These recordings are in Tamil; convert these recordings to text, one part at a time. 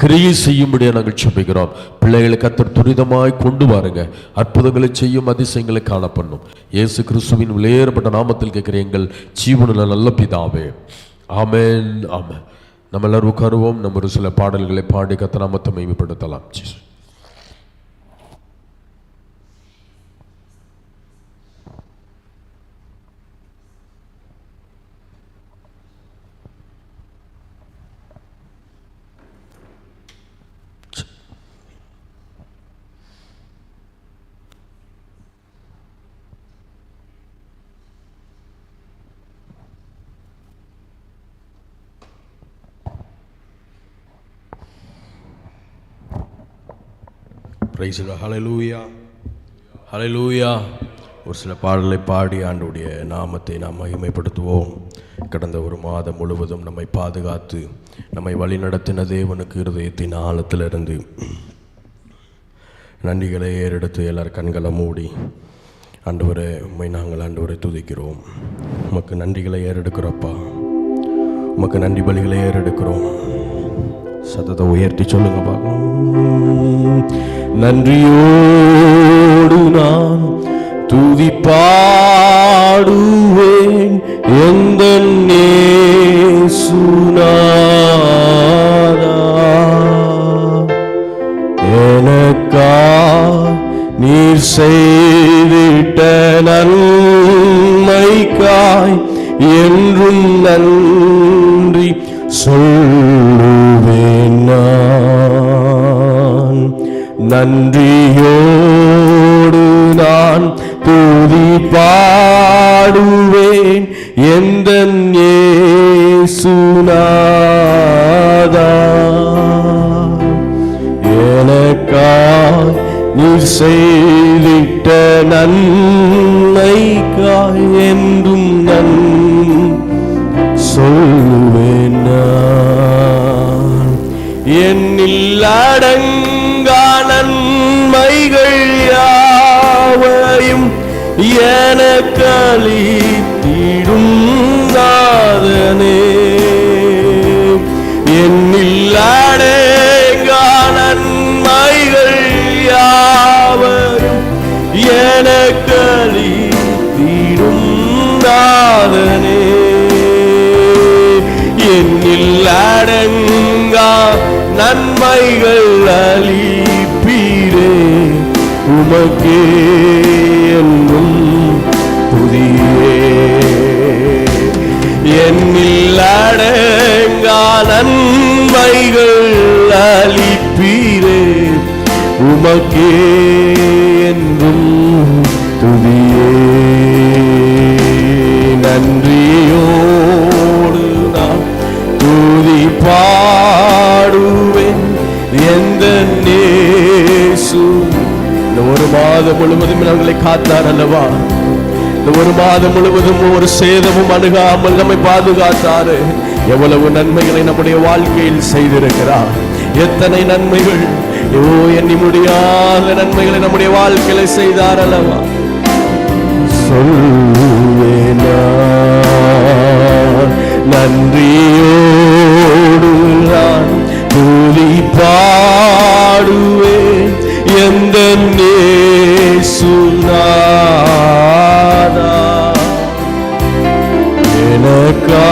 கிரியை செய்யும்படியா நாங்கள் செபிக்கிறோம். பிள்ளைகளை கத்தர் துரிதமாய் கொண்டு வாருங்க. அற்புதங்களை செய்யும் அதிசயங்களை காணப்படணும் இயேசு கிறிஸ்துவின் விலையேறப்பட்ட நாமத்தில் கேட்கிற எங்கள் ஜீவனில் நல்ல பிதாவே. ஆமென் ஆமே நம்ம எல்லாரும் உட்காருவோம். நம்ம ஒரு சில பாடல்களை பாடி கத்த நாமத்தை பிரைஸ் ஹலலூயா ஹலலூயா ஒரு சில பாடலை பாடி ஆண்டுடைய நாமத்தை நாம் மகிமைப்படுத்துவோம். கடந்த ஒரு மாதம் முழுவதும் நம்மை பாதுகாத்து நம்மை வழிநடத்தின தேவனுக்கு இருதயத்தின் ஆழத்திலிருந்து நன்றிகளை ஏறெடுத்து எல்லார் கண்களை மூடி ஆண்டவரை உண்மை நாங்கள் ஆண்டவரை துதிக்கிறோம். உமக்கு நன்றிகளை ஏறெடுக்கிறோப்பா. உமக்கு நன்றி பலிகளை ஏறெடுக்கிறோம். சத்தத்தை உயர்த்தி சொல்லுங்க பார்க்கணும் நன்றியோடு நான் துதி பாடுவேன். எந்த எனக்கா நீர் செய் செய்திட்ட நன்மைக்காய் என்றும் நன் சொல்லுவேன் நான். என்னில் அடங்கா நன்மைகள் யாவையும் எனக்களித்திடும் எனக்களி தீரும் தாதனே என்னில் அடங்கா நன்மைகள் அளிப்பீரே. உமக்கே என்னும் புதியே. என்னில் அடங்கா நன்மைகள் அளிப்பீரே. உமக்கே என்றும் துதியே. நன்றியோடு நான் துதி பாடுவேன். எந்த நேசு இந்த ஒரு மாதம் முழுவதும் நாங்களை காத்தார் அல்லவா? இந்த ஒரு மாதம் முழுவதும் ஒரு சேதமும் அணுகாமல் நம்மை பாதுகாத்தாரு. எவ்வளவு நன்மைகளை நம்முடைய வாழ்க்கையில் செய்திருக்கிறார். எத்தனை நன்மைகள் ஐயோ எண்ணி முடியாத நன்மைகளை நம்முடைய வாழ்க்கையில செய்தார் அல்லவா? சொல்வேனா நன்றியோடு நான் கூலி பாடுவே எந்த நேசுநாதா? எனக்கா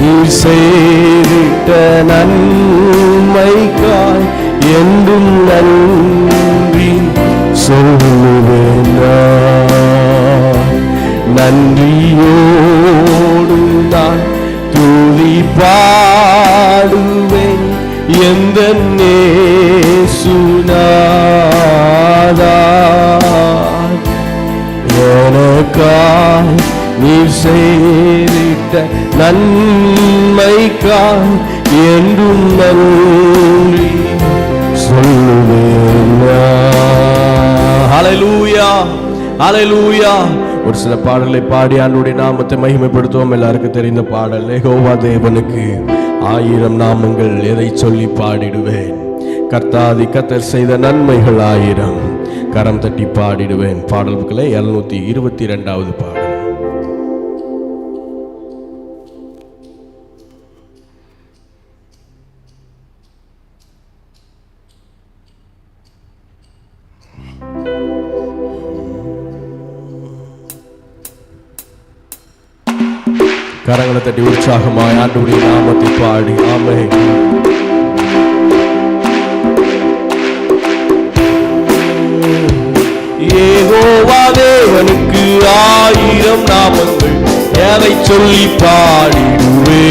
நீ செய்திட்ட நன்றி. நன்றி சொல்லுவேண்டா நன்றியோடு நான் துதி பாடுவேன். எந்த நேசுநாதா? எனக்காய் நீ செய்திட்ட நன்மைக்காய் என்றும் நன்றி. அலையூயா ஒரு சில பாடலை பாடி ஆண்டுடைய நாமத்தை மகிமைப்படுத்துவோம். எல்லாருக்கும் தெரிந்த பாடல் யெகோவா தேவனுக்கு ஆயிரம் நாமங்கள் எதை சொல்லி பாடிடுவேன்? கர்த்தாதி கத்தர் செய்த நன்மைகள் ஆயிரம். கரம் தட்டி பாடிடுவேன். பாடல்களை எழுநூத்தி இருபத்தி ரெண்டாவது பாடல். கரங்களை தட்டி உற்சாகமாய் ஆண்டுடைய நாமத்தை பாடி ஆமே ஏகோவா தேவனுக்கு ஆயிரம் நாமங்கள் எதை சொல்லி பாடிடுவே.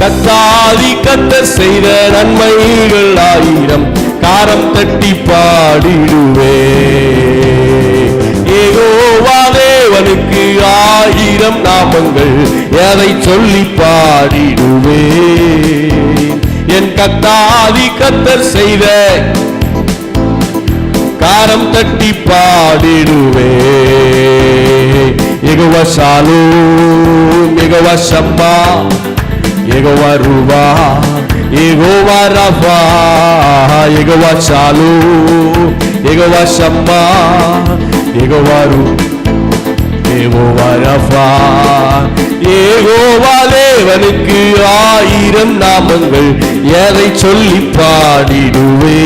கத்தாதி கத்த செய்த நன்மைகள் ஆயிரம் காரம் தட்டி பாடிடுவே. தேவனுக்கு ஆயிரம் நாமங்கள் எதை சொல்லி பாடிடுவே என் கத்தாதி கத்தர் செய்த காரம் தட்டி பாடிடுவே எகுவ சாலு எகுவ சம்மா எகுவ ரூபா Jehovah Rapha Jehovah Jehovah Rapha Jehovah தேவனுக்கு ஆயிரம் நாமங்கள் எதை சொல்லி பாடிடுவே.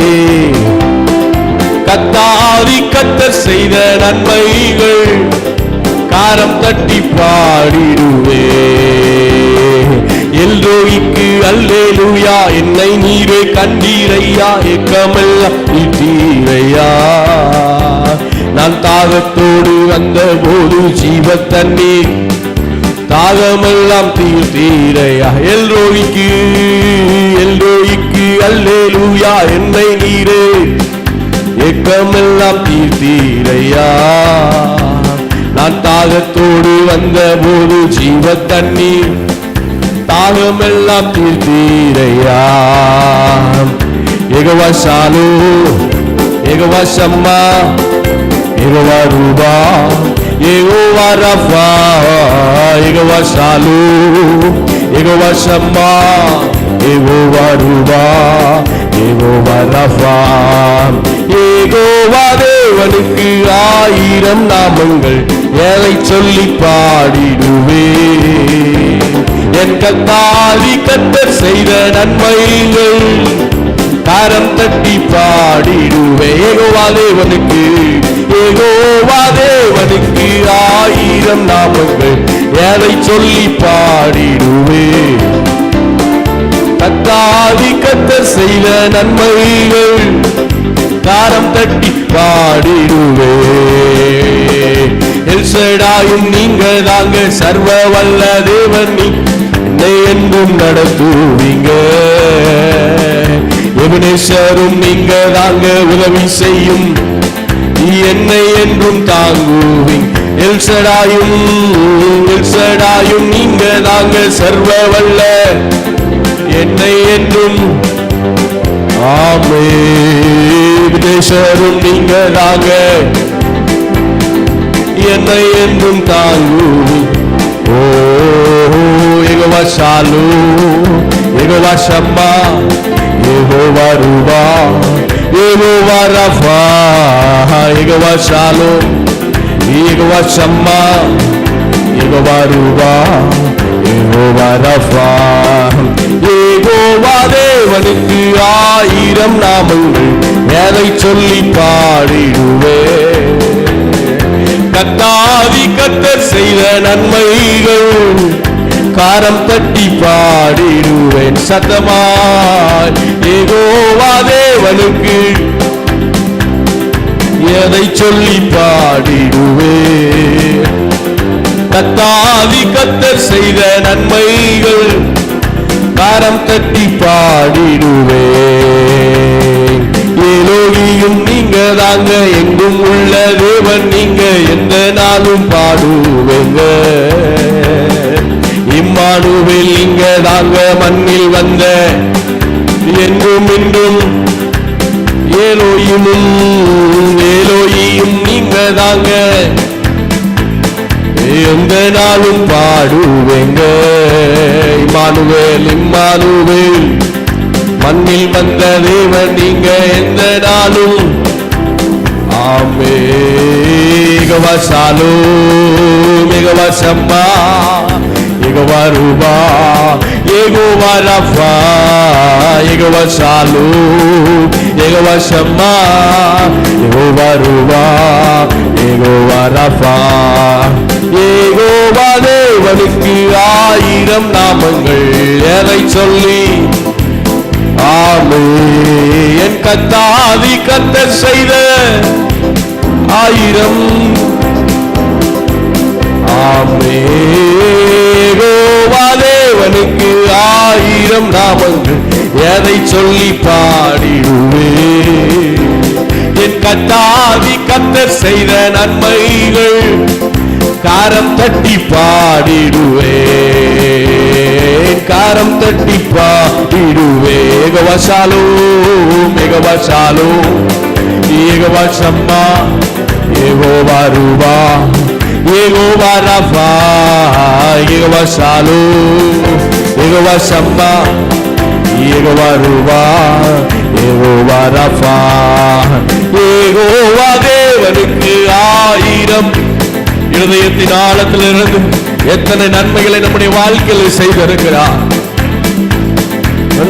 கத்தாதி கத்தர் செய்த நன்மைகள் காரம் தட்டி பாடிடுவே. எல்ரோய்க்கு அல்லேலூயா என்னை நீரே கண்டீரையா ஏக்கமல்ல நீட்டீரையா நான் தாகத்தோடு வந்த போது ஜீவ தண்ணீர். தாகமெல்லாம் தீர்த்தீரையா எல்ரோய்க்கு எல்ரோய்க்கு அல்லேலூயா என்னை நீரே. ஏக்கமெல்லாம் தீர்த்தீரையா நான் தாகத்தோடு வந்த போது ஜீவ தண்ணீர். தாகமெல்லாம் தீர்த்தீரையா எகவா சாலு எகவா சம்மா. எகவா ரூபா எகோவா ரஃபா எகவா சாலு எகவா சம்மா எகோவா ரூபா ஏகோவா ரஃபா ஏகோவா தேவனுக்கு ஆயிரம் நாமங்கள் எதை சொல்லி பாடிடுவே. என் கத்தாதி கத்தர் செய்த நன்மைகள் காரம் தட்டி பாடிடுவே. ஏகோவா தேவனுக்கு ஏகோவா தேவனுக்கு ஆயிரம் நாமங்கள் எதை சொல்லி பாடிடுவே? கத்தாதி கத்தர் செய்த நன்மைகள் காரம் தட்டி பாடிடுவே. எல்சடாயும் நீங்க தாங்க சர்வ வல்ல தேவன் நீ. என்னை என்றும் நடத்துவீங்க எவனேஸ்வரும் நீங்க தாங்க உதவி செய்யும். என்னை என்றும் தாங்குவீங்க எல்சடாயும் எல்சடாயும் நீங்க தாங்க சர்வ வல்ல என்னை என்றும் ஆமே விதேசரும் நீங்க நாங்க என்னை என்றும் தாங்கு ஓ எகவா சாலு எகவா சம்மா எகோவா ரூபா. எகோவா ரஃபா எகவா சாலு எகவா சம்மா எகோவா ரூபா ஏகோவா ரஃபா ஏகோவா தேவனுக்கு ஆயிரம் நாமங்கள் எதை சொல்லி பாடிடுவே கத்தாதி கத்தர் செய்த நன்மைகள் காரம் தட்டி பாடிடுவேன் சத்தமாய் ஏகோவா தேவனுக்கு எதை சொல்லி பாடிடுவேன். கத்தாதி கத்தர் செய்த நன்மைகள் காரம் தட்டி பாடிடுவே ஏலோகியும் நீங்க தாங்க எங்கும் உள்ள தேவன் நீங்க எந்த நாளும் பாடுவேங்க. இம்மானுவில் இங்க தாங்க மண்ணில் வந்த எங்கும் இன்றும் ஏலோயினும் ஏலோயியும் நீங்க தாங்க. எந்த நாளும் பாடுவேங்க. இம்மானுவேல் இம்மானுவேல் மண்ணில் வந்த தேவன் நீங்க எந்த நாளும் ஆமே மிகவசாலோ மிகவசம்மா மிகவருவா ஏகோவா ரஃபா யெகோவா சாலு யெகோவா ஷம்மா யெகோவா ரூபா யெகோவா ரஃபா யெகோவா தேவனுக்கு ஆயிரம் நாமங்கள் எதை சொல்லி ஆமே என் கத்தாதி கத்த செய்த ஆயிரம் ஆமே யெகோவா தேவனுக்கு ஆயிரம் நாமங்கள் எதை சொல்லி பாடிடுவே? என் கத்தாதி கத்தர் செய்த நன்மைகள் காரம் தட்டி பாடிடுவே. காரம் தட்டி பாடிடுவே. ஏகவசாலோ மேகவசாலோ. ஏகவாசம்மா ஏகோவா ரூபா. Jehovah Rapha Jehovah Shalom Jehovah Shammah Jehovah ரூபா ஏகோவா ரஃபா ஏகோவா தேவனுக்கு ஆயிரம். இருதயத்தின் ஆழத்திலிருந்து எத்தனை நன்மைகளை நம்முடைய வாழ்க்கையில் செய்திருக்கிறார்?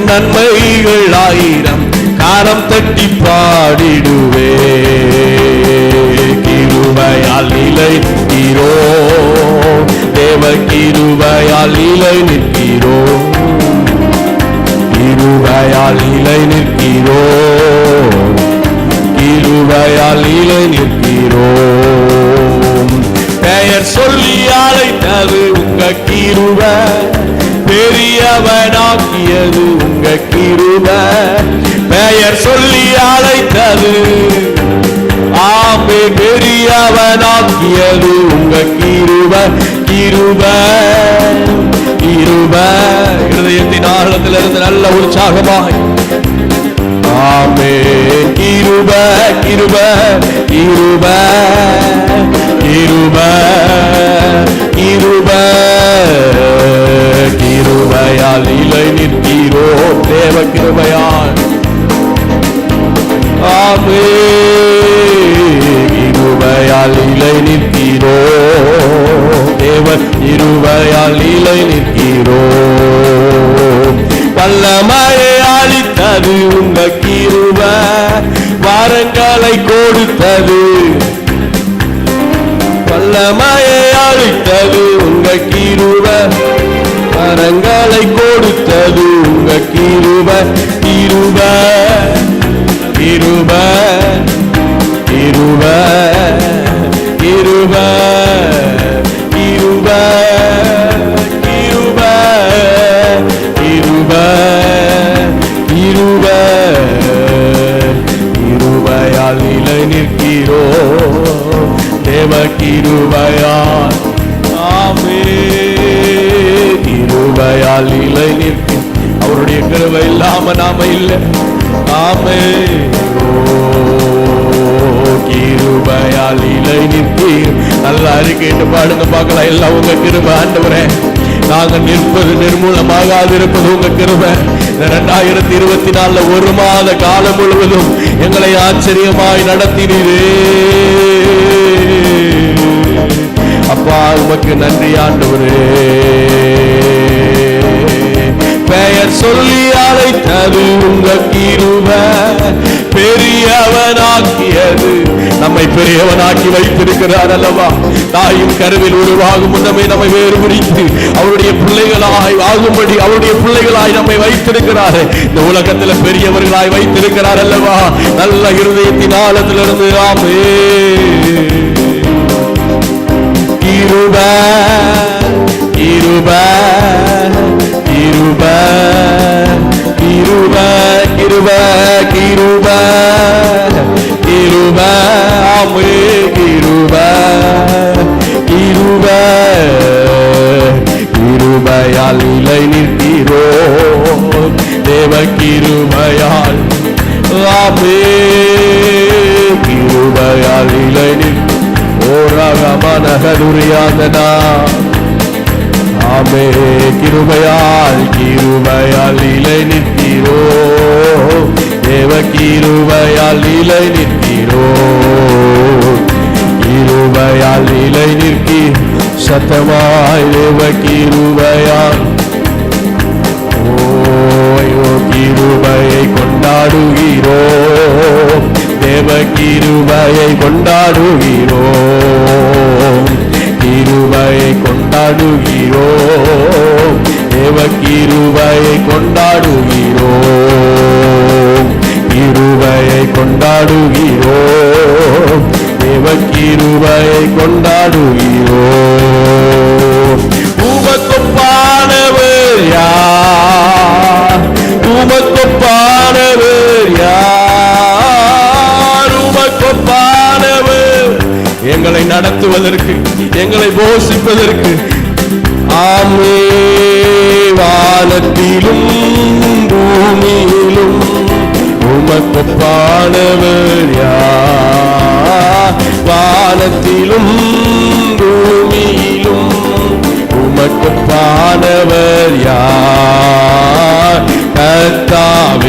நன்மைகள் ஆயிரம். கரம் தட்டி பாடிடுவே. கிருபையால் நிலை நிற்கிறோ. தேவ கிருபையால் நிலை நிற்கிறோ. கிருபையால் நிலை நிற்கிறோ. கிருபையால் நிலை நிற்கிறோ. பெயர் சொல்லி அழைத்தது உங்க கிருப. பெரியவனாக்கியது உங்க கிருப. பெயர் சொல்லி அழைத்தது. ஆமே பெரியவனாக்கியது உங்க கிருப. கிருப கிருப. இருதயத்தின் ஆழத்திலிருந்து நல்ல உற்சாகமாய். ஆமே கிருப கிருப கிருப. கிருப கிருப. கிருபையால் இலை நிற்கிறோ. தேவ கிருபையால். ஆமே. கிருபையால் இலை நிற்கிறோ. தேவ கிருபையால் இலை நிற்கிறோ. வல்லமையை அளித்தது உங்க கிருப. வாரங்களை கொடுத்தது. வல்லமையை அளித்தது வரங்களை கொடுத்தது உங்க கிருப கிருப கிருப கிருப கிருப கிருப கிருப கிருப கிருப கிருபையால் நிலை நிற்கிறோ தேவ கிருபையால் நாம நாம இல்லை. ஆமே. ஓ, கிருபையால் இலை நிற்பீர் நல்லா அறிக்கைட்டு பாடுங்க பார்க்கலாம். எல்லாம் உங்க கிருபை ஆண்டவரே. நாங்க நிற்பது நிர்மூலமாகாது இருப்பது உங்க கிருபை. இரண்டாயிரத்தி ரெண்டாயிரத்தி இருபத்தி நாலுல ஒரு மாத காலம் முழுவதும் எங்களை ஆச்சரியமாய் நடத்தினீரே. அப்பா உமக்கு நன்றி ஆண்டவரே. பெயர் சொல்லி அழைத்தது உங்க கிருப. பெரியவனாக்கியது. நம்மை பெரியவனாக்கி வைத்திருக்கிறார் அல்லவா? தாயும் கருவில் உருவாகும் முன்னமே நம்மை வேறு குறித்து அவருடைய பிள்ளைகளாய் ஆகும்படி அவருடைய பிள்ளைகளாய் நம்மை வைத்திருக்கிறார். இந்த உலகத்துல பெரியவர்களாய் வைத்திருக்கிறார் அல்லவா? நல்ல இருதயத்தின் ஆழத்திலிருந்து ஆமே. கிருப கிருப. கிருப கிருப கிருப கிருப கிருப ஆமே கிருப கிருப கிருபையால் நிலை நிற்கிறோ தேவ கிருபையால் ஆமே கிருபையால் இலை நிற்கிறோ ஓரகமனகதுரியாதனா தாமே கிருபையால் கிருபையால் நிலை நிற்கிறோ. தேவ கிருபையால் நிலை நிற்கிறோ. கிருபையால் நிலை நிற்கி சத்தமாய் தேவ கிருபையால். ஓயோ கிருபையை கொண்டாடுகிறோ. தேவ கிருபையை கொண்டாடுகிறோ. கிருபையை கொண்டாடுகிறோ. தேவ கிருபையை கொண்டாடுகிறோ. கிருபையை கொண்டாடுகிறோ. தேவ கிருபையை கொண்டாடுகிறோ. உமக்கொப்பானவர் யார்? உமக்கொப்பானவர் எங்களை நடத்துவதற்கு எங்களை போஷிப்பதற்கு ஆமே வானத்திலும் பூமியிலும் பாடவர் யார்? வானத்திலும் பூமியிலும் பாடவர் யார்? கர்த்தாவே